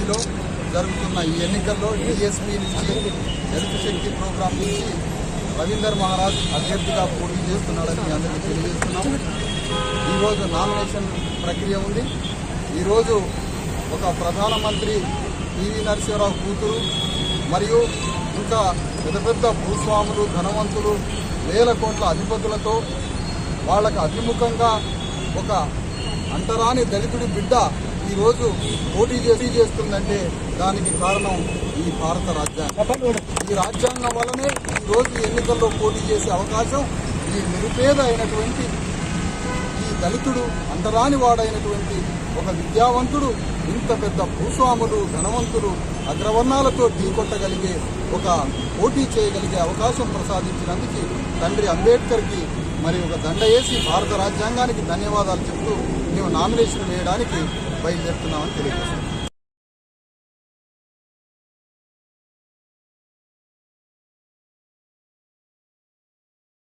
పరిధిలో జరుగుతున్న ఈ ఎన్నికల్లో డిఎస్పీ నుంచి హెల్త్ శక్తి ప్రోగ్రాం నుంచి రవీందర్ మహారాజ్ అభ్యర్థిగా పోటీ చేస్తున్నాడని మీ అందరికీ తెలియజేస్తున్నాం. ఈరోజు నామినేషన్ ప్రక్రియ ఉంది. ఈరోజు ఒక ప్రధానమంత్రి పివి నరసింహరావు కూతురు మరియు ఇంకా పెద్ద పెద్ద భూస్వాములు ధనవంతులు వేల కోట్ల అధిపతులతో వాళ్ళకు అభిముఖంగా ఒక అంటరాని దళితుడి బిడ్డ ఈరోజు పోటీ చేసి చేస్తుందంటే దానికి కారణం ఈ భారత రాజ్యాంగం. ఈ రాజ్యాంగం వల్లనే ఈరోజు ఎన్నికల్లో పోటీ చేసే అవకాశం ఈ నిరుపేద అయినటువంటి ఈ దళితుడు అంటరాని వాడైనటువంటి ఒక విద్యావంతుడు ఇంత పెద్ద భూస్వాములు ధనవంతులు అగ్రవర్ణాలతో ఢీకొట్టగలిగే ఒక పోటీ చేయగలిగే అవకాశం ప్రసాదించినందుకు తండ్రి అంబేద్కర్కి మరి ఒక దండ వేసి భారత రాజ్యాంగానికి ధన్యవాదాలు చెప్తూ మేము నామినేషన్ వేయడానికి బయలుదేరుతున్నామని తెలియజేస్తున్నాం